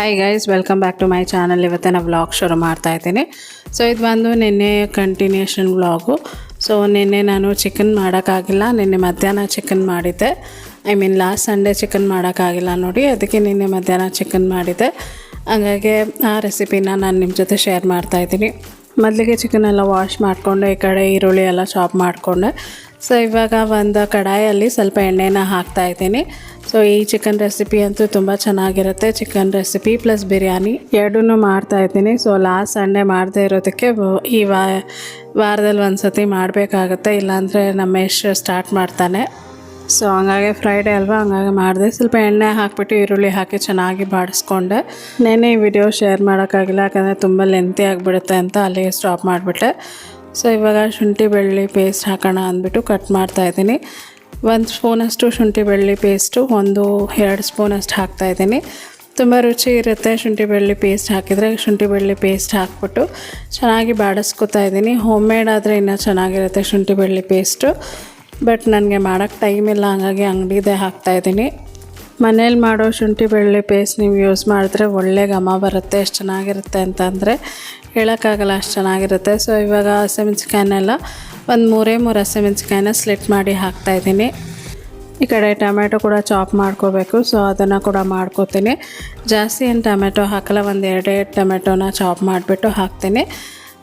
Hi guys welcome back to my channel ಇವತ್ತೇ ನಾನು vlog ಶುರು ಮಾಡ್ತಾ ಇದ್ದೀನಿ. ಸೊ ಇದು ಬಂದು ನಿನ್ನೆ ಕಂಟಿನ್ಯೂಷನ್ ವ್ಲಾಗು ಸೊ ನಿನ್ನೆ ನಾನು ಚಿಕನ್ ಮಾಡೋಕ್ಕಾಗಿಲ್ಲ. ನಿನ್ನೆ ಮಧ್ಯಾಹ್ನ ಚಿಕನ್ ಮಾಡಿದ್ದೆ. I mean last Sunday chicken ಮಾಡೋಕ್ಕಾಗಿಲ್ಲ ನೋಡಿ. ಅದಕ್ಕೆ ನಿನ್ನೆ ಮಧ್ಯಾಹ್ನ ಚಿಕನ್ ಮಾಡಿದ್ದೆ. ಹಾಗಾಗಿ ಆ ರೆಸಿಪಿನ ನಾನು ನಿಮ್ಮ ಜೊತೆ ಶೇರ್ ಮಾಡ್ತಾ ಇದ್ದೀನಿ. ಮೊದಲಿಗೆ ಚಿಕನ್ ಎಲ್ಲ ವಾಶ್ ಮಾಡಿಕೊಂಡು, ಈ ಕಡೆ ಈರುಳ್ಳಿ ಎಲ್ಲ ಚಾಪ್ ಮಾಡಿಕೊಂಡೆ. ಸೊ ಇವಾಗ ಒಂದು ಕಡಾಯಲ್ಲಿ ಸ್ವಲ್ಪ ಎಣ್ಣೆನ ಹಾಕ್ತಾ ಇದ್ದೀನಿ. ಸೊ ಈ ಚಿಕನ್ ರೆಸಿಪಿ ಅಂತೂ ತುಂಬ ಚೆನ್ನಾಗಿರುತ್ತೆ. ಚಿಕನ್ ರೆಸಿಪಿ ಪ್ಲಸ್ ಬಿರಿಯಾನಿ ಎರಡೂ ಮಾಡ್ತಾ ಇದ್ದೀನಿ. ಸೊ ಲಾಸ್ಟ್ ಸಂಡೇ ಮಾಡದೇ ಇರೋದಕ್ಕೆ ಈ ವಾ, ವಾರದಲ್ಲಿ ಒಂದು ಸತಿ ಮಾಡಬೇಕಾಗತ್ತೆ. ಇಲ್ಲಾಂದರೆ ನಮ್ಮ ಯಶ್ ಸ್ಟಾರ್ಟ್ ಮಾಡ್ತಾನೆ. ಸೊ ಹಂಗಾಗಿ ಫ್ರೈಡೇ ಅಲ್ವಾ? ಹಂಗಾಗಿ ಮಾಡಿದೆ. ಸ್ವಲ್ಪ ಎಣ್ಣೆ ಹಾಕಿಬಿಟ್ಟು ಈರುಳ್ಳಿ ಹಾಕಿ ಚೆನ್ನಾಗಿ ಬಾಡಿಸ್ಕೊಂಡೆ. ನೆನೆ ಈ ವಿಡಿಯೋ ಶೇರ್ ಮಾಡೋಕ್ಕಾಗಿಲ್ಲ. ಯಾಕಂದರೆ ತುಂಬ ಲೆಂತಿ ಆಗಿಬಿಡುತ್ತೆ ಅಂತ ಅಲ್ಲಿಗೆ ಸ್ಟಾಪ್ ಮಾಡಿಬಿಟ್ಟೆ. ಸೊ ಇವಾಗ ಶುಂಠಿ, ಬೆಳ್ಳುಳ್ಳಿ ಪೇಸ್ಟ್ ಹಾಕೋಣ ಅಂದ್ಬಿಟ್ಟು ಕಟ್ ಮಾಡ್ತಾ ಇದ್ದೀನಿ. ಒಂದು ಸ್ಪೂನಷ್ಟು ಶುಂಠಿ ಬೆಳ್ಳಿ ಪೇಸ್ಟು, ಒಂದು ಎರಡು ಸ್ಪೂನಷ್ಟು ಹಾಕ್ತಾ ಇದ್ದೀನಿ. ತುಂಬ ರುಚಿ ಇರುತ್ತೆ ಶುಂಠಿ ಬೆಳ್ಳಿ ಪೇಸ್ಟ್ ಹಾಕಿದರೆ. ಶುಂಠಿ ಬೆಳ್ಳಿ ಪೇಸ್ಟ್ ಹಾಕ್ಬಿಟ್ಟು ಚೆನ್ನಾಗಿ ಬಾಡಿಸ್ಕೊತಾ ಇದ್ದೀನಿ. ಹೋಮ್ ಮೇಡ್ ಆದರೆ ಇನ್ನೂ ಚೆನ್ನಾಗಿರುತ್ತೆ ಶುಂಠಿ ಬೆಳ್ಳಿ ಪೇಸ್ಟು. ಬಟ್ ನನಗೆ ಮಾಡೋಕ್ಕೆ ಟೈಮ್ ಇಲ್ಲ, ಹಂಗಾಗಿ ಅಂಗಡಿದೆ ಹಾಕ್ತಾಯಿದ್ದೀನಿ ಮನೇಲಿ ಮಾಡೋ ಶುಂಠಿ ಬೆಳ್ಳುಳ್ಳಿ ಪೇಸ್ಟ್ ನೀವು ಯೂಸ್ ಮಾಡಿದ್ರೆ ಒಳ್ಳೆ ಘಮ ಬರುತ್ತೆ, ಎಷ್ಟು ಚೆನ್ನಾಗಿರುತ್ತೆ ಅಂತಂದರೆ. ಹೇಳೋಕ್ಕಾಗಲ್ಲ ಅಷ್ಟು ಚೆನ್ನಾಗಿರುತ್ತೆ. ಸೊ ಇವಾಗ ಹಸಿಮೆಣ್ಸಿಕಾಯನ್ನೆಲ್ಲ ಒಂದು ಮೂರೇ ಮೂರು ಹಸಿಮೆಣ್ಸಿಕಾಯನ್ನ ಸ್ಲಿಟ್ ಮಾಡಿ ಹಾಕ್ತಾಯಿದ್ದೀನಿ ಈ ಕಡೆ ಟೊಮೆಟೊ ಕೂಡ ಚಾಪ್ ಮಾಡ್ಕೋಬೇಕು. ಸೊ ಅದನ್ನು ಕೂಡ ಮಾಡ್ಕೋತೀನಿ. ಜಾಸ್ತಿ ಏನು ಟೊಮೆಟೊ ಹಾಕಲ್ಲ, ಒಂದು ಎರಡೇ ಟೊಮೆಟೊನ ಚಾಪ್ ಮಾಡಿಬಿಟ್ಟು ಹಾಕ್ತೀನಿ.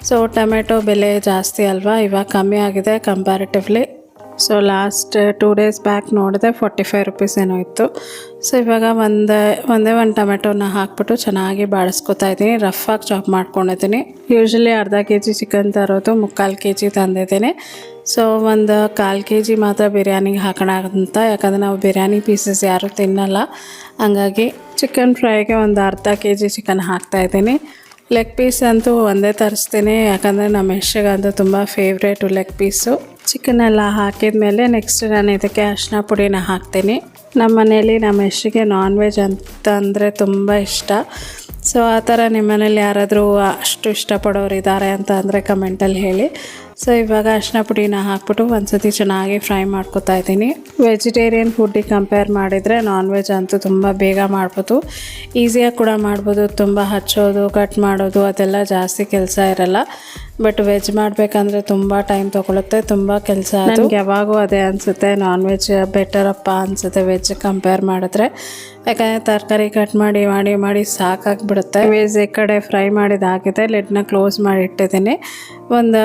ಸೊ ಟೊಮೆಟೊ ಬೆಲೆ ಜಾಸ್ತಿ ಅಲ್ವಾ? ಇವಾಗ ಕಮ್ಮಿ ಆಗಿದೆ comparatively so last two days back ನೋಡಿದೆ ಫಾರ್ಟಿ ಫೈವ್ ರುಪೀಸ್ ಏನೋ ಇತ್ತು. ಸೊ ಇವಾಗ ಒಂದೇ ಒಂದೇ ಒಂದು ಟೊಮೆಟೊನ ಹಾಕ್ಬಿಟ್ಟು ಚೆನ್ನಾಗಿ ಬಾಡಿಸ್ಕೊತಾ ಇದ್ದೀನಿ. ರಫಾಗಿ ಚಾಪ್ ಮಾಡ್ಕೊಂಡಿದ್ದೀನಿ. ಯೂಶ್ವಲಿ ಅರ್ಧ ಕೆ ಜಿ ಚಿಕನ್ ತರೋದು ಮುಕ್ಕಾಲು ಕೆ ಜಿ ತಂದಿದ್ದೀನಿ. ಸೊ ಒಂದು ಕಾಲು ಕೆ ಜಿ ಮಾತ್ರ ಬಿರಿಯಾನಿಗೆ ಹಾಕೋಣ ಅಂತ. ಯಾಕಂದರೆ ನಾವು ಬಿರಿಯಾನಿ ಪೀಸಸ್ ಯಾರೂ ತಿನ್ನಲ್ಲ. ಹಂಗಾಗಿ ಚಿಕನ್ ಫ್ರೈಗೆ ಒಂದು ಅರ್ಧ ಕೆ ಜಿ ಚಿಕನ್ ಹಾಕ್ತಾಯಿದ್ದೀನಿ ಲೆಗ್ ಪೀಸ್ ಅಂತೂ ಒಂದೇ ತರಿಸ್ತೀನಿ. ಯಾಕಂದರೆ ನಮ್ಮ ಯಶ್ಗಂತೂ ತುಂಬ ಫೇವ್ರೇಟು ಲೆಗ್ ಪೀಸು ಚಿಕನ್ ಹಾಕಿದ ಮೇಲೆ ನೆಕ್ಸ್ಟ್ ನಾನು ಇದಕ್ಕೆ ಅರಿಶಿನ ಪುಡಿನ ಹಾಕ್ತೀನಿ. ನಮ್ಮ ಮನೆಯಲ್ಲಿ ನಮ್ಮ ಹೆಸ್ರಿಗೆ ನಾನ್ ವೆಜ್ ಅಂತ ಅಂದರೆ ತುಂಬ ಇಷ್ಟ. ಸೊ ಆ ಥರ ನಿಮ್ಮ ಮನೇಲಿ ಯಾರಾದರೂ ಅಷ್ಟು ಇಷ್ಟಪಡೋರು ಇದ್ದಾರೆ ಅಂತ ಅಂದರೆ ಕಮೆಂಟಲ್ಲಿ ಹೇಳಿ. ಸೊ ಇವಾಗ ಅರಿಶಿನ ಪುಡಿನ ಹಾಕ್ಬಿಟ್ಟು ಒಂದ್ಸತಿ ಚೆನ್ನಾಗಿ ಫ್ರೈ ಮಾಡ್ಕೊತಾ ಇದ್ದೀನಿ. ವೆಜಿಟೇರಿಯನ್ ಫುಡ್ಡಿಗೆ ಕಂಪೇರ್ ಮಾಡಿದರೆ ನಾನ್ ವೆಜ್ ಅಂತೂ ತುಂಬ ಬೇಗ ಮಾಡ್ಬೋದು. ಈಸಿಯಾಗಿ ಕೂಡ ಮಾಡ್ಬೋದು. ತುಂಬ ಹಚ್ಚೋದು ಕಟ್ ಮಾಡೋದು, ಅದೆಲ್ಲ ಜಾಸ್ತಿ ಕೆಲಸ ಇರಲ್ಲ. ಬಟ್ ವೆಜ್ ಮಾಡಬೇಕಂದ್ರೆ ತುಂಬ ಟೈಮ್ ತೊಗೊಳುತ್ತೆ. ತುಂಬ ಕೆಲಸ ನನಗೆ ಯಾವಾಗೂ ಅದೇ ಅನಿಸುತ್ತೆ. ನಾನ್ ವೆಜ್ ಬೆಟರಪ್ಪ ಅನಿಸುತ್ತೆ ವೆಜ್ ಕಂಪೇರ್ ಮಾಡಿದ್ರೆ. ಯಾಕಂದರೆ ತರಕಾರಿ ಕಟ್ ಮಾಡಿ ಮಾಡಿ ಮಾಡಿ ಸಾಕಾಗಿಬಿಡುತ್ತೆ. ವೆಜ್ ಈ ಕಡೆ ಫ್ರೈ ಮಾಡಿದಾಗಿದೆ ಲಿಡ್ನ ಕ್ಲೋಸ್ ಮಾಡಿ ಇಟ್ಟಿದ್ದೀನಿ. ಒಂದು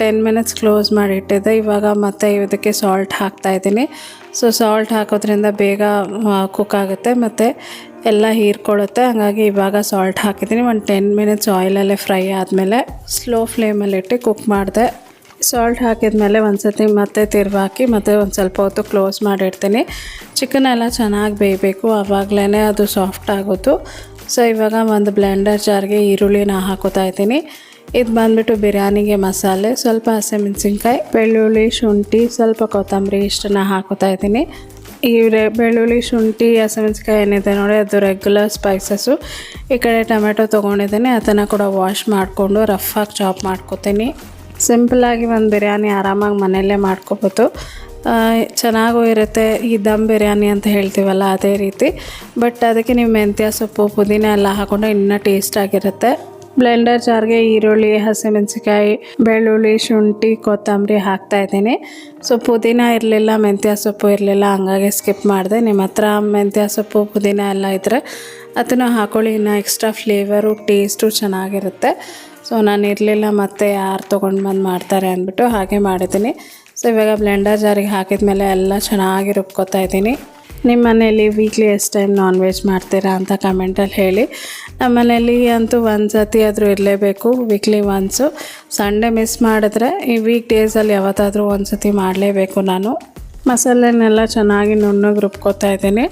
ಟೆನ್ ಮಿನಿಟ್ಸ್ ಕ್ಲೋಸ್ ಮಾಡಿಟ್ಟಿದ್ದೆ ಇವಾಗ ಮತ್ತೆ ಇದಕ್ಕೆ ಸಾಲ್ಟ್ ಹಾಕ್ತಾ ಇದ್ದೀನಿ. ಸೊ ಸಾಲ್ಟ್ ಹಾಕೋದ್ರಿಂದ ಬೇಗ ಕುಕ್ ಆಗುತ್ತೆ ಮತ್ತು ಎಲ್ಲ ಹೀರ್ಕೊಳ್ಳುತ್ತೆ. ಹಾಗಾಗಿ ಇವಾಗ ಸಾಲ್ಟ್ ಹಾಕಿದ್ದೀನಿ. ಒಂದು ಟೆನ್ ಮಿನಿಟ್ಸ್ ಆಯಿಲಲ್ಲೇ ಫ್ರೈ ಆದಮೇಲೆ ಸ್ಲೋ ಫ್ಲೇಮಲ್ಲಿಟ್ಟು ಕುಕ್ ಮಾಡಿದೆ. ಸಾಲ್ಟ್ ಹಾಕಿದ್ಮೇಲೆ ಒಂದು ಸತಿ ಮತ್ತೆ ತಿರುವಾಕಿ ಮತ್ತೆ ಒಂದು ಸ್ವಲ್ಪ ಹೊತ್ತು ಕ್ಲೋಸ್ ಮಾಡಿಡ್ತೀನಿ. ಚಿಕನ್ ಎಲ್ಲ ಚೆನ್ನಾಗಿ ಬೇಯಬೇಕು. ಆವಾಗಲೇ ಅದು ಸಾಫ್ಟ್ ಆಗೋದು. ಸೊ ಇವಾಗ ಒಂದು ಬ್ಲೆಂಡರ್ ಜಾರ್ಗೆ ಈರುಳ್ಳಿನ ಹಾಕೋತಾ ಇದ್ದೀನಿ. ಇದು ಬಂದ್ಬಿಟ್ಟು ಬಿರಿಯಾನಿಗೆ ಮಸಾಲೆ, ಸ್ವಲ್ಪ ಹಸಿಮೆಣಸಿನ್ಕಾಯಿ ಬೆಳ್ಳುಳ್ಳಿ ಶುಂಠಿ, ಸ್ವಲ್ಪ ಕೊತ್ತಂಬರಿ ಇಷ್ಟನ್ನು ಹಾಕೋತಾ ಇದ್ದೀನಿ. ಈ ಬೆಳ್ಳುಳ್ಳಿ, ಶುಂಠಿ ಹಸಿಮೆಣಸಿನ್ಕಾಯಿ ಏನಿದೆ ನೋಡಿ, ಅದು ರೆಗ್ಯುಲರ್ ಸ್ಪೈಸಸ್ಸು ಈ ಕಡೆ ಟೊಮೆಟೊ ತೊಗೊಂಡಿದ್ದೀನಿ, ಅದನ್ನು ಕೂಡ ವಾಶ್ ಮಾಡಿಕೊಂಡು ರಫಾಗಿ ಚಾಪ್ ಮಾಡ್ಕೊತೀನಿ. ಸಿಂಪಲಾಗಿ ಒಂದು ಬಿರಿಯಾನಿ ಆರಾಮಾಗಿ ಮನೆಯಲ್ಲೇ ಮಾಡ್ಕೋಬೋದು. ಚೆನ್ನಾಗೂ ಇರುತ್ತೆ ಈ ದಮ್ ಬಿರಿಯಾನಿ ಅಂತ ಹೇಳ್ತೀವಲ್ಲ, ಅದೇ ರೀತಿ. ಬಟ್ ಅದಕ್ಕೆ ನೀವು ಮೆಂತ್ಯ ಸೊಪ್ಪು, ಪುದೀನ ಎಲ್ಲ ಹಾಕೊಂಡು ಇನ್ನೂ ಟೇಸ್ಟ್ ಆಗಿರುತ್ತೆ. ಬ್ಲೆಂಡರ್ ಜಾರ್ಗೆ ಈರುಳ್ಳಿ ಹಸಿಮೆಣಸಿಕಾಯಿ ಬೆಳ್ಳುಳ್ಳಿ, ಶುಂಠಿ, ಕೊತ್ತಂಬರಿ ಹಾಕ್ತಾ ಇದ್ದೀನಿ. ಸೊ ಪುದೀನ ಇರಲಿಲ್ಲ, ಮೆಂತ್ಯ ಸೊಪ್ಪು ಇರಲಿಲ್ಲ, ಹಂಗಾಗಿ ಸ್ಕಿಪ್ ಮಾಡಿದೆ. ನಿಮ್ಮ ಹತ್ರ ಮೆಂತ್ಯ ಸೊಪ್ಪು, ಪುದೀನ ಎಲ್ಲ ಇದ್ದರೆ ಅದನ್ನು ಹಾಕೊಳ್ಳಿ. ಇನ್ನು ಎಕ್ಸ್ಟ್ರಾ ಫ್ಲೇವರು ಟೇಸ್ಟು ಚೆನ್ನಾಗಿರುತ್ತೆ. ಸೊ ನಾನು ಇರಲಿಲ್ಲ ಮತ್ತೆ ಯಾರು ತೊಗೊಂಡು ಬಂದು ಮಾಡ್ತಾರೆ ಅಂದ್ಬಿಟ್ಟು ಹಾಗೆ ಮಾಡಿದ್ದೀನಿ. ಸೊ ಇವಾಗ ಬ್ಲೆಂಡರ್ ಜಾರಿಗೆ ಹಾಕಿದ ಮೇಲೆ ಎಲ್ಲ ಚೆನ್ನಾಗಿ ರುಬ್ಕೊತಾ ಇದ್ದೀನಿ. ನಿಮ್ಮ ಮನೆಯಲ್ಲಿ ವೀಕ್ಲಿ ಎಷ್ಟು ಟೈಮ್ ನಾನ್ ವೆಜ್ ಮಾಡ್ತೀರಾ ಅಂತ ಕಮೆಂಟಲ್ಲಿ ಹೇಳಿ. ನಮ್ಮ ಮನೇಲಿ ಅಂತೂ ಒಂದು ಸತಿ ಆದರೂ ಇರಲೇಬೇಕು ವೀಕ್ಲಿ ಒನ್ಸು ಸಂಡೇ ಮಿಸ್ ಮಾಡಿದ್ರೆ ಈ ವೀಕ್ ಡೇಸಲ್ಲಿ ಯಾವತ್ತಾದರೂ ಒಂದು ಸತಿ ಮಾಡಲೇಬೇಕು ನಾನು. ಮಸಾಲೆನೆಲ್ಲ ಚೆನ್ನಾಗಿ ನುಣ್ಣಗೆ ರುಬ್ಕೋತಾ ಇದ್ದೀನಿ.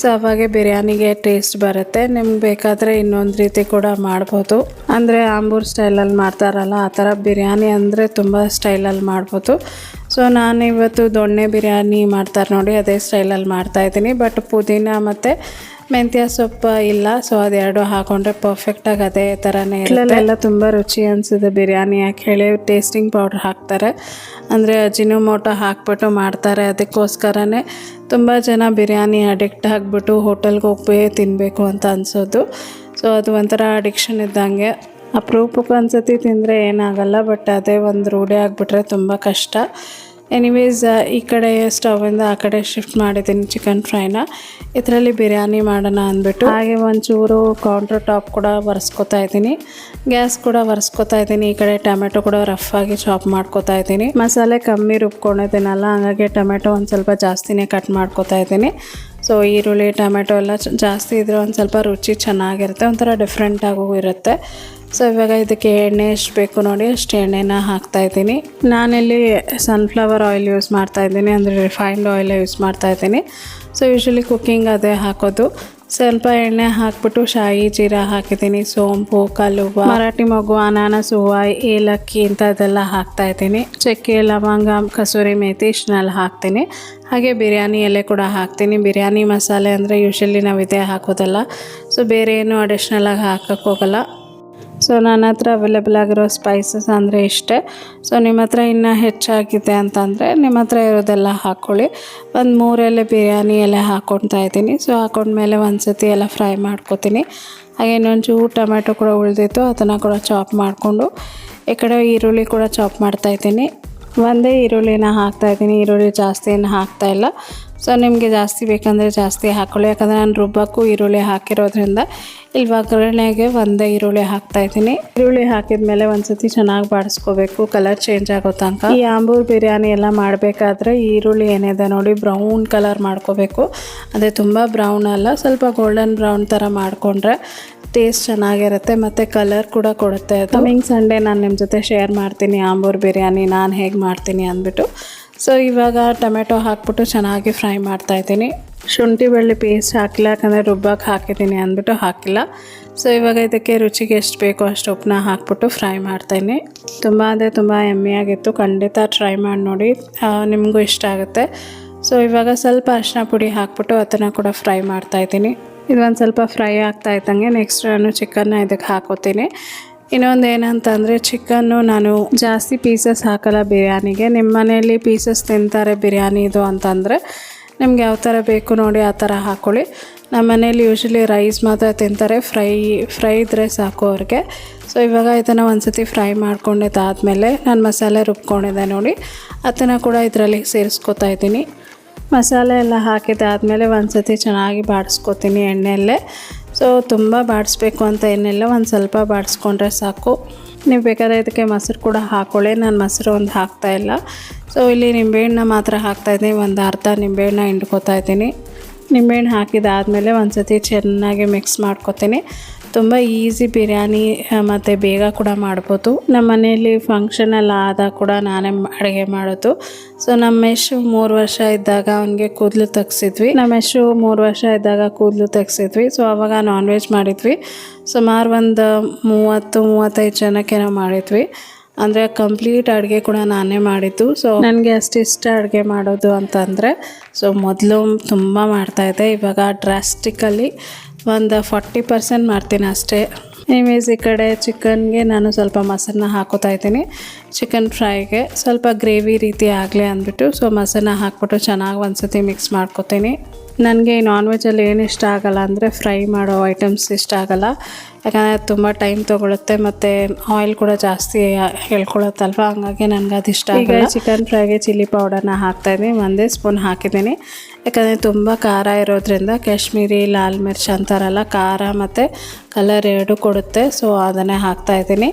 ಸೊ ಅವಾಗೆ ಬಿರಿಯಾನಿಗೆ ಟೇಸ್ಟ್ ಬರುತ್ತೆ. ನಿಮ್ಗೆ ಬೇಕಾದರೆ ಇನ್ನೊಂದು ರೀತಿ ಕೂಡ ಮಾಡ್ಬೋದು. ಅಂದರೆ ಆಂಬೂರ್ ಸ್ಟೈಲಲ್ಲಿ ಮಾಡ್ತಾರಲ್ಲ, ಆ ಥರ ಬಿರಿಯಾನಿ ಅಂದರೆ ತುಂಬ ಸ್ಟೈಲಲ್ಲಿ ಮಾಡ್ಬೋದು. ಸೊ ನಾನು ಇವತ್ತು ದೊಣ್ಣೆ ಬಿರಿಯಾನಿ ಮಾಡ್ತಾರೆ ನೋಡಿ, ಅದೇ ಸ್ಟೈಲಲ್ಲಿ ಮಾಡ್ತಾಯಿದ್ದೀನಿ ಬಟ್ ಪುದೀನ ಮತ್ತು ಮೆಂತ್ಯ ಸೊಪ್ಪು ಇಲ್ಲ ಸೊ ಅದೆರಡು ಹಾಕೊಂಡ್ರೆ ಪರ್ಫೆಕ್ಟಾಗಿ ಅದೇ ಥರನೇ ಇರಲ್ಲ ತುಂಬ ರುಚಿ ಅನ್ಸುತ್ತೆ, ಬಿರಿಯಾನಿ ಯಾಕೆ ಹೇಳಿ ಟೇಸ್ಟಿಂಗ್ ಪೌಡ್ರ್ ಹಾಕ್ತಾರೆ. ಅಂದರೆ ಅಜಿನೋಮೋಟೊ ಹಾಕ್ಬಿಟ್ಟು ಮಾಡ್ತಾರೆ, ಅದಕ್ಕೋಸ್ಕರನೇ ತುಂಬ ಜನ ಬಿರಿಯಾನಿ ಅಡಿಕ್ಟ್ ಆಗಿಬಿಟ್ಟು ಹೋಟೆಲ್ಗೆ ಹೋಗ್ಬೇ ತಿನ್ನಬೇಕು ಅಂತ ಅನಿಸೋದು. ಸೊ ಅದು ಒಂಥರ ಅಡಿಕ್ಷನ್ ಇದ್ದಂಗೆ. ಅಪರೂಪಕ್ಕೆ ಒಂದ್ಸತಿ ತಿಂದರೆ ಏನಾಗಲ್ಲ ಬಟ್ ಅದೇ ಒಂದು ರೂಢಿ ಆಗಿಬಿಟ್ರೆ ತುಂಬ ಕಷ್ಟ. ಎನಿವೇಸ್ ಈ ಕಡೆ ಸ್ಟವಿಂದ ಆ ಕಡೆ ಶಿಫ್ಟ್ ಮಾಡಿದ್ದೀನಿ ಚಿಕನ್ ಫ್ರೈನ ಇದರಲ್ಲಿ ಬಿರಿಯಾನಿ ಮಾಡೋಣ ಅಂದ್ಬಿಟ್ಟು ಹಾಗೆ ಒಂಚೂರು ಕೌಂಟರ್ ಟಾಪ್ ಕೂಡ ಒರೆಸ್ಕೊತಾ ಇದ್ದೀನಿ. ಗ್ಯಾಸ್ ಕೂಡ ಒರೆಸ್ಕೊತಾ ಇದ್ದೀನಿ. ಈ ಕಡೆ ಟೊಮೆಟೊ ಕೂಡ ರಫ್ ಆಗಿ ಚಾಪ್ ಮಾಡ್ಕೊತಾ ಇದ್ದೀನಿ. ಮಸಾಲೆ ಕಮ್ಮಿ ರುಬ್ಕೊಂಡಿದ್ದೀನಲ್ಲ, ಹಾಗಾಗಿ ಟೊಮೆಟೊ ಒಂದು ಸ್ವಲ್ಪ ಜಾಸ್ತಿನೇ ಕಟ್ ಮಾಡ್ಕೊತಾ ಇದ್ದೀನಿ. ಸೊ ಈರುಳ್ಳಿ, ಟೊಮೆಟೊ ಎಲ್ಲ ಜಾಸ್ತಿ ಇದ್ರೆ ಒಂದು ಸ್ವಲ್ಪ ರುಚಿ ಚೆನ್ನಾಗಿರುತ್ತೆ, ಒಂಥರ ಡಿಫ್ರೆಂಟಾಗೂ ಇರುತ್ತೆ. ಸೊ ಇವಾಗ ಇದಕ್ಕೆ ಎಣ್ಣೆ ಎಷ್ಟು ಬೇಕು ನೋಡಿ, ಅಷ್ಟು ಎಣ್ಣೆನ ಹಾಕ್ತಾ ಇದ್ದೀನಿ. ನಾನಿಲ್ಲಿ ಸನ್ಫ್ಲವರ್ ಆಯಿಲ್ ಯೂಸ್ ಮಾಡ್ತಾ ಇದ್ದೀನಿ, ಅಂದರೆ ರಿಫೈನ್ಡ್ ಆಯಿಲ್ ಯೂಸ್ ಮಾಡ್ತಾ ಇದ್ದೀನಿ. ಸೊ ಯೂಶ್ವಲಿ ಕುಕ್ಕಿಂಗ್ ಅದೇ ಹಾಕೋದು. ಸ್ವಲ್ಪ ಎಣ್ಣೆ ಹಾಕ್ಬಿಟ್ಟು ಶಾಯಿ ಜೀರಾ ಹಾಕಿದ್ದೀನಿ, ಸೋಂಪು ಕಲುವ ಮರಾಠಿ ಮಗು ಅನಾನಸ್ ಹೂವು ಏಲಕ್ಕಿ ಇಂಥದ್ದೆಲ್ಲ ಹಾಕ್ತಾ ಇದ್ದೀನಿ. ಚಕ್ಕೆ, ಲವಂಗ, ಕಸೂರಿ ಮೇಥಿ ಇಷ್ಟನ್ನೆಲ್ಲ ಹಾಕ್ತೀನಿ. ಹಾಗೆ ಬಿರಿಯಾನಿ ಎಲೆ ಕೂಡ ಹಾಕ್ತೀನಿ. ಬಿರಿಯಾನಿ ಮಸಾಲೆ ಅಂದರೆ ಯೂಶ್ವಲಿ ನಾವು ಇದೇ ಹಾಕೋದಲ್ಲ. ಸೊ ಬೇರೆ ಏನು ಅಡಿಷ್ನಲ್ ಆಗಿ ಹಾಕೋಕ್ಕೋಗಲ್ಲ ಸೊ ನನ್ನ ಹತ್ರ ಅವೈಲೇಬಲ್ ಆಗಿರೋ ಸ್ಪೈಸಸ್ ಅಂದರೆ ಇಷ್ಟೇ. ಸೊ ನಿಮ್ಮ ಹತ್ರ ಇನ್ನೂ ಹೆಚ್ಚಾಗಿದೆ ಅಂತಂದರೆ ನಿಮ್ಮ ಹತ್ರ ಇರೋದೆಲ್ಲ ಹಾಕ್ಕೊಳ್ಳಿ ಒಂದು ಮೂರೆಲೆ ಬಿರಿಯಾನಿ ಎಲೆ ಹಾಕ್ಕೊಳ್ತಾ ಇದ್ದೀನಿ. ಸೊ ಹಾಕೊಂಡ್ಮೇಲೆ ಒಂದು ಸತಿ ಎಲ್ಲ ಫ್ರೈ ಮಾಡ್ಕೊತೀನಿ. ಹಾಗೆ ಇನ್ನೊಂಚೂರು ಟೊಮೆಟೊ ಕೂಡ ಉಳಿದಿತ್ತು. ಅದನ್ನು ಕೂಡ ಚಾಪ್ ಮಾಡಿಕೊಂಡು ಈ ಕಡೆ ಈರುಳ್ಳಿ ಕೂಡ ಚಾಪ್ ಮಾಡ್ತಾ ಇದ್ದೀನಿ. ಒಂದೇ ಈರುಳ್ಳಿನ ಹಾಕ್ತಾಯಿದ್ದೀನಿ ಈರುಳ್ಳಿ ಜಾಸ್ತಿ ಏನು ಹಾಕ್ತಾ ಇಲ್ಲ. ಸೊ ನಿಮಗೆ ಜಾಸ್ತಿ ಬೇಕಂದರೆ ಜಾಸ್ತಿ ಹಾಕ್ಕೊಳ್ಳಿ ಯಾಕಂದರೆ ನಾನು ರುಬ್ಬಕ್ಕೂ ಈರುಳ್ಳಿ ಹಾಕಿರೋದ್ರಿಂದ ಇಲ್ಲಿ ಒಗ್ಗರಣೆಗೆ ಒಂದೇ ಈರುಳ್ಳಿ ಹಾಕ್ತಾ ಇದ್ದೀನಿ. ಈರುಳ್ಳಿ ಹಾಕಿದ ಮೇಲೆ ಒಂದ್ಸತಿ ಚೆನ್ನಾಗಿ ಬಾಡಿಸ್ಕೋಬೇಕು. ಕಲರ್ ಚೇಂಜ್ ಆಗೋ ತನಕ. ಈ ಆಂಬೂರ್ ಬಿರಿಯಾನಿ ಎಲ್ಲ ಮಾಡಬೇಕಾದ್ರೆ ಈರುಳ್ಳಿ ಏನಿದೆ ನೋಡಿ ಬ್ರೌನ್ ಕಲರ್ ಮಾಡ್ಕೋಬೇಕು. ಅದೇ ತುಂಬ ಬ್ರೌನ್ ಅಲ್ಲ, ಸ್ವಲ್ಪ ಗೋಲ್ಡನ್ ಬ್ರೌನ್ ಥರ ಮಾಡಿಕೊಂಡ್ರೆ ಟೇಸ್ಟ್ ಚೆನ್ನಾಗಿರುತ್ತೆ ಮತ್ತು ಕಲರ್ ಕೂಡ ಕೊಡುತ್ತೆ. ಕಮಿಂಗ್ ಸಂಡೇ ನಾನು ನಿಮ್ಮ ಜೊತೆ ಶೇರ್ ಮಾಡ್ತೀನಿ ಆಂಬೂರ್ ಬಿರಿಯಾನಿ, ನಾನು ಹೇಗೆ ಮಾಡ್ತೀನಿ ಅಂದ್ಬಿಟ್ಟು. ಸೊ, ಇವಾಗ ಟೊಮೆಟೊ ಹಾಕ್ಬಿಟ್ಟು ಚೆನ್ನಾಗಿ ಫ್ರೈ ಮಾಡ್ತಾ ಇದ್ದೀನಿ. ಶುಂಠಿ ಬೆಳ್ಳಿ ಪೇಸ್ಟ್ ಹಾಕಿಲ್ಲ, ಯಾಕಂದರೆ ರುಬ್ಬಕ್ಕೆ ಹಾಕಿದ್ದೀನಿ ಅಂದ್ಬಿಟ್ಟು ಹಾಕಿಲ್ಲ. ಸೊ, ಇವಾಗ ಇದಕ್ಕೆ ರುಚಿಗೆ ಎಷ್ಟು ಬೇಕೋ ಅಷ್ಟು ಉಪ್ಪನ್ನ ಹಾಕ್ಬಿಟ್ಟು ಫ್ರೈ ಮಾಡ್ತಾಯಿನಿ ತುಂಬ ಅಂದರೆ ತುಂಬ ಎಮ್ಮೆಯಾಗಿತ್ತು. ಖಂಡಿತ ಟ್ರೈ ಮಾಡಿ ನೋಡಿ. ನಿಮಗೂ ಇಷ್ಟ ಆಗುತ್ತೆ. ಸೊ, ಇವಾಗ ಸ್ವಲ್ಪ ಅರಿಶಿನ ಪುಡಿ ಹಾಕ್ಬಿಟ್ಟು ಅದನ್ನು ಕೂಡ ಫ್ರೈ ಮಾಡ್ತಾ ಇದ್ದೀನಿ. ಇದು ಒಂದು ಸ್ವಲ್ಪ ಫ್ರೈ ಆಗ್ತಾ ಇದ್ದಂಗೆ ನೆಕ್ಸ್ಟ್ ನಾನು ಚಿಕನ್ನ ಇದಕ್ಕೆ ಹಾಕೋತೀನಿ. ಇನ್ನೊಂದು ಏನಂತಂದರೆ ಚಿಕನ್ನು ನಾನು ಜಾಸ್ತಿ ಪೀಸಸ್ ಹಾಕಲ್ಲ ಬಿರಿಯಾನಿಗೆ. ನಿಮ್ಮ ಮನೆಯಲ್ಲಿ ಪೀಸಸ್ ತಿಂತಾರೆ ಬಿರಿಯಾನಿದು ಅಂತಂದರೆ ನಿಮ್ಗೆ ಯಾವ ಥರ ಬೇಕು ನೋಡಿ ಆ ಥರ ಹಾಕ್ಕೊಳ್ಳಿ ನಮ್ಮ ಮನೇಲಿ ಯೂಶ್ವಲಿ ರೈಸ್ ಮಾತ್ರ ತಿಂತಾರೆ, ಫ್ರೈ ಫ್ರೈ ಇದ್ದರೆ ಸಾಕು ಅವ್ರಿಗೆ. ಸೊ, ಇವಾಗ ಇದನ್ನು ಒಂದ್ಸತಿ ಫ್ರೈ ಮಾಡ್ಕೊಂಡಿದ್ದಾದಮೇಲೆ ನಾನು ಮಸಾಲೆ ರುಬ್ಕೊಂಡಿದ್ದೆ ನೋಡಿ. ಅದನ್ನು ಕೂಡ ಇದರಲ್ಲಿ ಸೇರಿಸ್ಕೊತಾ ಇದ್ದೀನಿ. ಮಸಾಲೆ ಎಲ್ಲ ಹಾಕಿದ್ದಾದಮೇಲೆ ಒಂದು ಸತಿ ಚೆನ್ನಾಗಿ ಬಾಡಿಸ್ಕೊತೀನಿ ಎಣ್ಣೆಯಲ್ಲೇ. ಸೊ ತುಂಬ ಬಾಡಿಸ್ಬೇಕು ಅಂತ ಏನಿಲ್ಲ, ಒಂದು ಸ್ವಲ್ಪ ಬಾಡಿಸ್ಕೊಂಡ್ರೆ ಸಾಕು. ನೀವು ಬೇಕಾದ್ರೆ ಇದಕ್ಕೆ ಮೊಸರು ಕೂಡ ಹಾಕೊಳ್ಳಿ, ನಾನು ಮೊಸರು ಒಂದು ಹಾಕ್ತಾ ಇಲ್ಲ. ಸೊ ಇಲ್ಲಿ ನಿಂಬೆಹಣ್ಣು ಮಾತ್ರ ಹಾಕ್ತಾ ಇದ್ದೀನಿ, ಒಂದು ಅರ್ಧ ನಿಂಬೆಹಣ್ಣ ಹಿಂಡ್ಕೊತಾ ಇದ್ದೀನಿ. ನಿಂಬೆಹಣ್ಣು ಹಾಕಿದಾದಮೇಲೆ ಒಂದು ಸತಿ ಚೆನ್ನಾಗಿ ಮಿಕ್ಸ್ ಮಾಡ್ಕೊತೀನಿ. ತುಂಬ ಈಸಿ ಬಿರಿಯಾನಿ ಮತ್ತು ಬೇಗ ಕೂಡ ಮಾಡ್ಬೋದು. ನಮ್ಮ ಮನೆಯಲ್ಲಿ ಫಂಕ್ಷನ್ ಎಲ್ಲ ಆದಾಗ ಕೂಡ ನಾನೇ ಅಡುಗೆ ಮಾಡೋದು. ಸೊ ನಮ್ಮ ಮೆಶು ಮೂರು ವರ್ಷ ಇದ್ದಾಗ ಅವನಿಗೆ ಕೂದಲು ತೆಗ್ಸಿದ್ವಿ. ನಮ್ಮ ಮೆಶು ಮೂರು ವರ್ಷ ಇದ್ದಾಗ ಕೂದಲು ತೆಗ್ಸಿದ್ವಿ. ಸೊ ಅವಾಗ ನಾನ್ ವೆಜ್ ಮಾಡಿದ್ವಿ ಸುಮಾರು ಒಂದು ಮೂವತ್ತು, ಮೂವತ್ತೈದು ಜನಕ್ಕೆ ನಾವು ಮಾಡಿದ್ವಿ. ಅಂದರೆ ಕಂಪ್ಲೀಟ್ ಅಡುಗೆ ಕೂಡ ನಾನೇ ಮಾಡಿದ್ದು. ಸೊ ನನಗೆ ಅಷ್ಟು ಇಷ್ಟ ಅಡುಗೆ ಮಾಡೋದು ಅಂತಂದರೆ ಸೊ ಮೊದಲು ತುಂಬ ಮಾಡ್ತಾಯಿದ್ದೆ ಇವಾಗ ಡ್ರಾಸ್ಟಿಕಲಿ ಒಂದು ಫಾರ್ಟಿ ಪರ್ಸೆಂಟ್ ಮಾಡ್ತೀನಿ ಅಷ್ಟೇ. ಇಮೇಜ್ ಈ ಕಡೆ ಚಿಕನ್ಗೆ ನಾನು ಸ್ವಲ್ಪ ಮೊಸರನ್ನ ಹಾಕೋತಾ ಇದ್ದೀನಿ. ಚಿಕನ್ ಫ್ರೈಗೆ ಸ್ವಲ್ಪ ಗ್ರೇವಿ ರೀತಿ ಆಗಲಿ ಅಂದ್ಬಿಟ್ಟು ಸೊ ಮೊಸರನ್ನ ಹಾಕ್ಬಿಟ್ಟು ಚೆನ್ನಾಗಿ ಒಂದ್ಸತಿ ಮಿಕ್ಸ್ ಮಾಡ್ಕೊತೀನಿ. ನನಗೆ ನಾನ್ ವೆಜ್ಜಲ್ಲಿ ಏನು ಇಷ್ಟ ಆಗಲ್ಲ ಅಂದರೆ ಫ್ರೈ ಮಾಡೋ ಐಟಮ್ಸ್ ಇಷ್ಟ ಆಗಲ್ಲ. ಯಾಕಂದರೆ ಅದು ತುಂಬ ಟೈಮ್ ತೊಗೊಳುತ್ತೆ ಮತ್ತು ಆಯಿಲ್ ಕೂಡ ಜಾಸ್ತಿ ಹೇಳ್ಕೊಳತ್ತಲ್ವ? ಹಂಗಾಗಿ ನನಗೆ ಅದು ಇಷ್ಟ ಆಗಲ್ಲ. ಚಿಕನ್ ಫ್ರೈಗೆ ಚಿಲ್ಲಿ ಪೌಡರ್ನ ಹಾಕ್ತಾಯಿದ್ದೀನಿ ಒಂದೇ ಸ್ಪೂನ್ ಹಾಕಿದ್ದೀನಿ. ಯಾಕಂದರೆ ತುಂಬ ಖಾರ ಇರೋದ್ರಿಂದ ಕಾಶ್ಮೀರಿ ಲಾಲ್ ಮಿರ್ಚ್ ಅಂತಾರಲ್ಲ ಖಾರ ಮತ್ತು ಕಲರ್ ಎರಡು ಕೊಡುತ್ತೆ. ಸೊ ಅದನ್ನೇ ಹಾಕ್ತಾಯಿದ್ದೀನಿ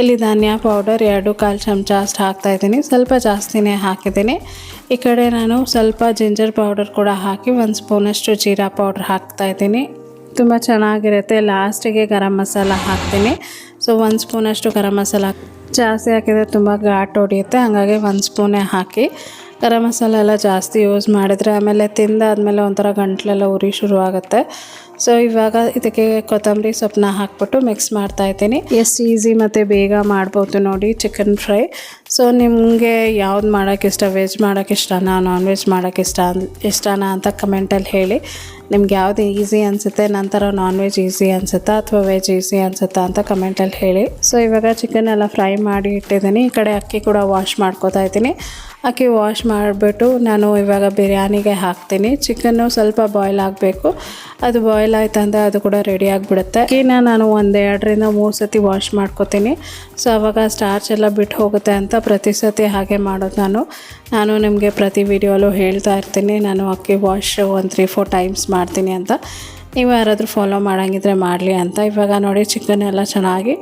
ಇಲ್ಲಿ ಧನಿಯಾ ಪೌಡರ್ ಎರಡು ಕಾಲು ಚಮಚ ಅಷ್ಟು ಹಾಕ್ತಾಯಿದ್ದೀನಿ ಸ್ವಲ್ಪ ಜಾಸ್ತಿನೇ ಹಾಕಿದ್ದೀನಿ. ಈ ಕಡೆ ನಾನು ಸ್ವಲ್ಪ ಜಿಂಜರ್ ಪೌಡರ್ ಕೂಡ ಹಾಕಿ ಒಂದು ಸ್ಪೂನಷ್ಟು ಜೀರಾ ಪೌಡ್ರ್ ಹಾಕ್ತಾಯಿದ್ದೀನಿ ತುಂಬ ಚೆನ್ನಾಗಿರುತ್ತೆ. ಲಾಸ್ಟಿಗೆ ಗರಂ ಮಸಾಲ ಹಾಕ್ತೀನಿ. ಸೊ ಒಂದು ಸ್ಪೂನಷ್ಟು ಗರಂ ಮಸಾಲ ಜಾಸ್ತಿ ಹಾಕಿದರೆ ತುಂಬ ಘಾಟ್ ಹೊಡಿಯುತ್ತೆ. ಹಾಗಾಗಿ ಒಂದು ಸ್ಪೂನೇ ಹಾಕಿ ಗರಂ ಮಸಾಲ ಎಲ್ಲ ಜಾಸ್ತಿ ಯೂಸ್ ಮಾಡಿದರೆ ಆಮೇಲೆ ತಿಂದಾದಮೇಲೆ ಒಂಥರ ಗಂಟ್ಲೆಲ್ಲ ಉರಿ ಶುರು ಆಗುತ್ತೆ ಸೊ ಇವಾಗ ಇದಕ್ಕೆ ಕೊತ್ತಂಬರಿ ಸೊಪ್ಪನ್ನ ಹಾಕ್ಬಿಟ್ಟು ಮಿಕ್ಸ್ ಮಾಡ್ತಾ ಇದ್ದೀನಿ. ಎಷ್ಟು ಈಸಿ ಮತ್ತು ಬೇಗ ಮಾಡ್ಬೋದು ನೋಡಿ ಚಿಕನ್ ಫ್ರೈ ಸೊ ನಿಮಗೆ ಯಾವ್ದು ಮಾಡೋಕ್ಕೆ ಇಷ್ಟ ವೆಜ್ ಮಾಡೋಕ್ಕೆ ಇಷ್ಟನಾ ನಾನ್ ವೆಜ್ ಮಾಡೋಕ್ಕೆ ಇಷ್ಟ ಇಷ್ಟನಾ ಅಂತ ಕಮೆಂಟಲ್ಲಿ ಹೇಳಿ. ನಿಮ್ಗೆ ಯಾವುದು ಈಸಿ ಅನಿಸುತ್ತೆ, ನಂತರ ನಾನ್ ವೆಜ್ ಈಸಿ ಅನಿಸುತ್ತಾ ಅಥವಾ ವೆಜ್ ಈಸಿ ಅನಿಸುತ್ತಾ ಅಂತ ಕಮೆಂಟಲ್ಲಿ ಹೇಳಿ. ಸೊ ಇವಾಗ ಚಿಕನ್ ಎಲ್ಲ ಫ್ರೈ ಮಾಡಿ ಇಟ್ಟಿದ್ದೀನಿ. ಈ ಕಡೆ ಅಕ್ಕಿ ಕೂಡ ವಾಶ್ ಮಾಡ್ಕೋತಾ ಇದ್ದೀನಿ. ಅಕ್ಕಿ ವಾಶ್ ಮಾಡಿಬಿಟ್ಟು ನಾನು ಇವಾಗ ಬಿರಿಯಾನಿಗೆ ಹಾಕ್ತೀನಿ. ಚಿಕನ್ನು ಸ್ವಲ್ಪ ಬಾಯ್ಲ್ ಆಗಬೇಕು. ಅದು ಬಾಯ್ಲ್ ಆಯ್ತಂದರೆ ಅದು ಕೂಡ ರೆಡಿ ಆಗಿಬಿಡುತ್ತೆ. ಅಕ್ಕಿನ ನಾನು ಒಂದು ಎರಡರಿಂದ ಮೂರು ಸತಿ ವಾಶ್ ಮಾಡ್ಕೋತೀನಿ. ಸೊ ಅವಾಗ ಸ್ಟಾರ್ಚ್ ಎಲ್ಲ ಬಿಟ್ಟು ಹೋಗುತ್ತೆ ಅಂತ ಪ್ರತಿ ಸತಿ ಹಾಗೆ ಮಾಡೋದು ನಾನು. ನಾನು ನಿಮಗೆ ಪ್ರತಿ ವೀಡಿಯೋಲ್ಲೂ ಹೇಳ್ತಾ ಇರ್ತೀನಿ. ನಾನು ಅಕ್ಕಿ ವಾಶ್ ಒಂದು ತ್ರೀ ಫೋರ್ ಟೈಮ್ಸ್ ಮಾಡ್ತೀನಿ ಅಂತ. ನೀವು ಯಾರಾದರೂ ಫಾಲೋ ಮಾಡೋಂಗಿದ್ರೆ ಮಾಡಲಿ ಅಂತ. ಇವಾಗ ನೋಡಿ ಚಿಕನ್ ಎಲ್ಲ ಚೆನ್ನಾಗಿ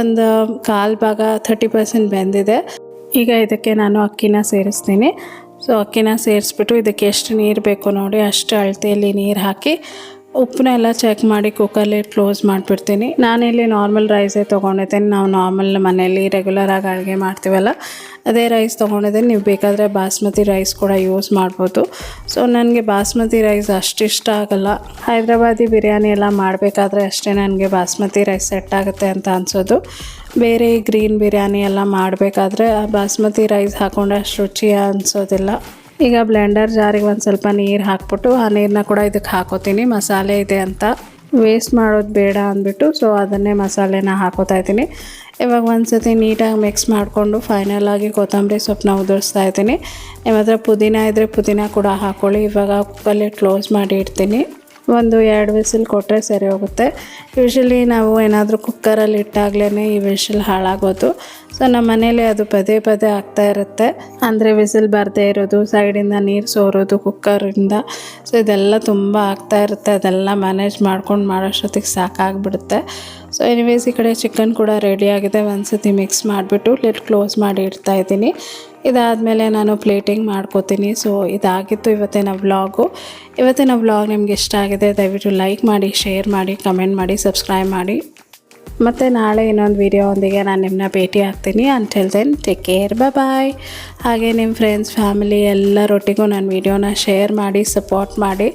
ಒಂದು ಕಾಲು ಭಾಗ ಥರ್ಟಿ ಪರ್ಸೆಂಟ್ ಬೆಂದಿದೆ. ಈಗ ಇದಕ್ಕೆ ನಾನು ಅಕ್ಕಿನ ಸೇರಿಸ್ತೀನಿ. ಸೊ ಅಕ್ಕಿನ ಸೇರಿಸ್ಬಿಟ್ಟು ಇದಕ್ಕೆ ಎಷ್ಟು ನೀರು ಬೇಕು ನೋಡಿ, ಅಷ್ಟು ಅಳತೆಯಲ್ಲಿ ನೀರು ಹಾಕಿ ಉಪ್ಪನ್ನೆಲ್ಲ ಚೆಕ್ ಮಾಡಿ ಕುಕ್ಕರ್ಲಿ ಕ್ಲೋಸ್ ಮಾಡಿಬಿಡ್ತೀನಿ. ಇಲ್ಲಿ ನಾರ್ಮಲ್ ರೈಸೇ ತೊಗೊಂಡಿದ್ದೀನಿ. ನಾವು ನಾರ್ಮಲ್ ಮನೆಯಲ್ಲಿ ರೆಗ್ಯುಲರಾಗಿ ಅಡುಗೆ ಮಾಡ್ತೀವಲ್ಲ, ಅದೇ ರೈಸ್ ತೊಗೊಂಡಿದ್ದೀನಿ. ನೀವು ಬೇಕಾದರೆ ಬಾಸ್ಮತಿ ರೈಸ್ ಕೂಡ ಯೂಸ್ ಮಾಡ್ಬೋದು. ಸೊ ನನಗೆ ಬಾಸ್ಮತಿ ರೈಸ್ ಅಷ್ಟು ಇಷ್ಟ ಆಗಲ್ಲ. ಹೈದ್ರಾಬಾದಿ ಬಿರಿಯಾನಿ ಎಲ್ಲ ಮಾಡಬೇಕಾದ್ರೆ ಅಷ್ಟೇ ನನಗೆ ಬಾಸ್ಮತಿ ರೈಸ್ ಸೆಟ್ ಆಗುತ್ತೆ ಅಂತ ಅನಿಸೋದು. ಬೇರೆ ಗ್ರೀನ್ ಬಿರಿಯಾನಿ ಎಲ್ಲ ಮಾಡಬೇಕಾದ್ರೆ ಬಾಸ್ಮತಿ ರೈಸ್ ಹಾಕೊಂಡ್ರೆ ಅಷ್ಟು ರುಚಿ ಅನಿಸೋದಿಲ್ಲ. ಈಗ ಬ್ಲೆಂಡರ್ ಜಾರಿಗೆ ಒಂದು ಸ್ವಲ್ಪ ನೀರು ಹಾಕ್ಬಿಟ್ಟು, ಆ ನೀರನ್ನ ಕೂಡ ಇದಕ್ಕೆ ಹಾಕೋತೀನಿ. ಮಸಾಲೆ ಇದೆ ಅಂತ. ವೇಸ್ಟ್ ಮಾಡೋದು ಬೇಡ ಅಂದ್ಬಿಟ್ಟು ಸೊ ಅದನ್ನೇ ಮಸಾಲೆನ ಹಾಕೋತಾ ಇದ್ದೀನಿ. ಇವಾಗ ಒಂದು ಸತಿ ನೀಟಾಗಿ ಮಿಕ್ಸ್ ಮಾಡಿಕೊಂಡು ಫೈನಲ್ ಆಗಿ ಕೊತ್ತಂಬರಿ ಸೊಪ್ಪನ್ನ ಉದುರಿಸ್ತಾ ಇದ್ದೀನಿ. ನಿಮ್ಮ ಹತ್ರ ಪುದೀನ ಇದ್ದರೆ ಪುದೀನ ಕೂಡ ಹಾಕ್ಕೊಳ್ಳಿ ಇವಾಗ ಕುಕ್ಕಲ್ಲಿ ಕ್ಲೋಸ್ ಮಾಡಿ ಇಡ್ತೀನಿ. ಒಂದು ಎರಡು ವಿಸಿಲ್ ಕೊಟ್ಟರೆ ಸರಿ ಹೋಗುತ್ತೆ. ಯೂಶಲಿ ನಾವು ಏನಾದರೂ ಕುಕ್ಕರಲ್ಲಿ ಇಟ್ಟಾಗ್ಲೇ ಈ ವಿಶಲ್ ಹಾಳಾಗೋದು. ಸೊ ನಮ್ಮ ಮನೇಲಿ ಅದು ಪದೇ ಪದೇ ಆಗ್ತಾ ಇರುತ್ತೆ. ಅಂದರೆ ವಿಸಿಲ್ ಬರದೇ ಇರೋದು ಸೈಡಿಂದ ನೀರು ಸೋರೋದು ಕುಕ್ಕರಿಂದ ಸೊ ಇದೆಲ್ಲ ತುಂಬ ಆಗ್ತಾ ಇರುತ್ತೆ. ಅದೆಲ್ಲ ಮ್ಯಾನೇಜ್ ಮಾಡ್ಕೊಂಡು ಮಾಡೋಷ್ಟೊತ್ತಿಗೆ ಸಾಕಾಗ್ಬಿಡುತ್ತೆ. ಸೊ ಎನಿವೇಸ್ ಈ ಕಡೆ ಚಿಕನ್ ಕೂಡ ರೆಡಿಯಾಗಿದೆ ಒಂದು ಸತಿ ಮಿಕ್ಸ್ ಮಾಡಿಬಿಟ್ಟು ಲಿಟ್ ಕ್ಲೋಸ್ ಮಾಡಿ ಇಡ್ತಾ ಇದ್ದೀನಿ. ಇದಾದಮೇಲೆ ನಾನು ಪ್ಲೇಟಿಂಗ್ ಮಾಡ್ಕೋತೀನಿ. ಸೊ ಇದಾಗಿತ್ತು ಇವತ್ತಿನ ವ್ಲಾಗು ಇವತ್ತಿನ ವ್ಲಾಗ್ ನಿಮ್ಗೆ ಇಷ್ಟ ಆಗಿದೆ, ದಯವಿಟ್ಟು ಲೈಕ್ ಮಾಡಿ ಶೇರ್ ಮಾಡಿ ಕಮೆಂಟ್ ಮಾಡಿ ಸಬ್ಸ್ಕ್ರೈಬ್ ಮಾಡಿ. ಮತ್ತು ನಾಳೆ ಇನ್ನೊಂದು ವೀಡಿಯೋದೊಂದಿಗೆ ನಾನು ನಿಮ್ಮನ್ನ ಭೇಟಿ ಆಗ್ತೀನಿ. ಅಂಟಿಲ್ ದೆನ್ ಟೇಕ್ ಕೇರ್ ಬ ಬಾಯ್ ಹಾಗೆ ನಿಮ್ಮ ಫ್ರೆಂಡ್ಸ್ ಫ್ಯಾಮಿಲಿ ಎಲ್ಲರೊಟ್ಟಿಗೂ ನನ್ನ ವೀಡಿಯೋನ ಶೇರ್ ಮಾಡಿ ಸಪೋರ್ಟ್ ಮಾಡಿ.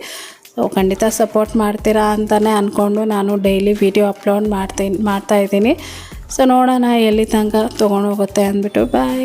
ಸೊ ಖಂಡಿತ ಸಪೋರ್ಟ್ ಮಾಡ್ತೀರಾ ಅಂತಲೇ ಅಂದ್ಕೊಂಡು ನಾನು ಡೈಲಿ ವೀಡಿಯೋ ಅಪ್ಲೋಡ್ ಮಾಡ್ತೀನಿ ಮಾಡ್ತಾಯಿದ್ದೀನಿ ಸೊ ನೋಡೋಣ ಎಲ್ಲಿ ತನಕ ತೊಗೊಂಡೋಗುತ್ತೆ ಅಂದ್ಬಿಟ್ಟು. ಬಾಯ್